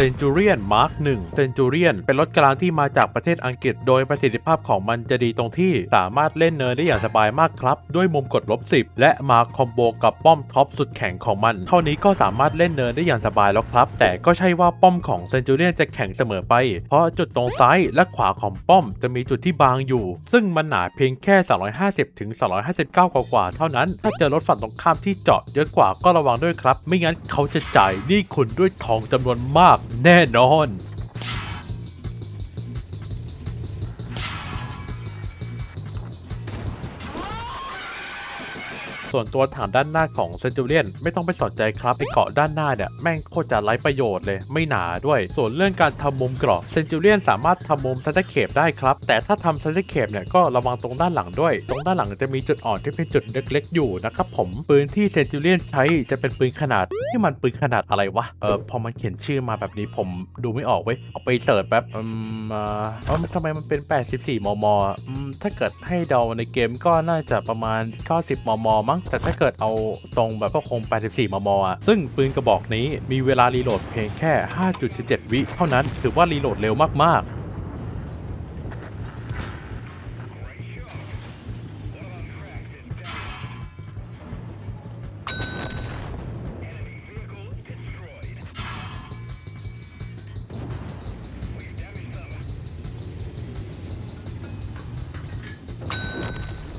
Centurion Mark 1 Centurion เรียนเป็นรถกลางที่มาจากประเทศอังกฤษ โดยประสิทธิภาพของมันจะดีตรงที่สามารถเล่นเนินได้อย่างสบายมากครับ ด้วยมุมกดลบ 10 และมาคอมโบกับป้อมท็อปสุดแข็งของมัน เท่านี้ก็สามารถเล่นเนินได้อย่างสบายแล้วครับ แต่ก็ใช่ว่าป้อมของ Centurion จะแข็งเสมอไป เพราะจุดตรงซ้ายและขวาของป้อมจะมีจุดที่บางอยู่ ซึ่งมันหนาเพียงแค่250ถึง259 กว่าๆเท่านั้น ถ้าเจอรถฝั่งตรงข้ามที่เจาะเยอะกว่าก็ระวังด้วยครับ ไม่งั้นเขาจะจ่ายหนี้คุณด้วยทองจำนวนมากแน่นอน ส่วนตัวฐานด้านหน้าของเซนจูเรียนไม่ต้องไปสนใจครับไอเกาะด้านหน้าเนี่ยแม่งโคตรจะไร้ประโยชน์เลยไม่หนาด้วย ส่วนเรื่องการทำมุมเกราะเซนจูเรียนสามารถทำมุมซัตเคปได้ครับ แต่ถ้าทำซัตเคปเนี่ยก็ระวังตรงด้านหลังด้วย ตรงด้านหลังจะมีจุดอ่อนที่เป็นจุดเล็กๆอยู่นะครับผมปืนที่เซนจูเรียนใช้จะเป็นปืนขนาดที่มันปืนขนาดอะไรวะเออพอมันเขียนชื่อมาแบบนี้ผมดูไม่ออกเว้ยเอาไปเสิร์ชแป๊บอืมอ่าเออทำไมมันเป็น 84 มมอืม ถ้าเกิดให้เดาในเกมก็น่าจะประมาณ 90 มม มั้ง แต่ถ้าเกิดเอาตรงแบบก็คง 84 มม อะ ซึ่งปืนกระบอกนี้มีเวลารีโหลดเพียงแค่ 5.17 วิเท่านั้น ถือว่ารีโหลดเร็วมากๆ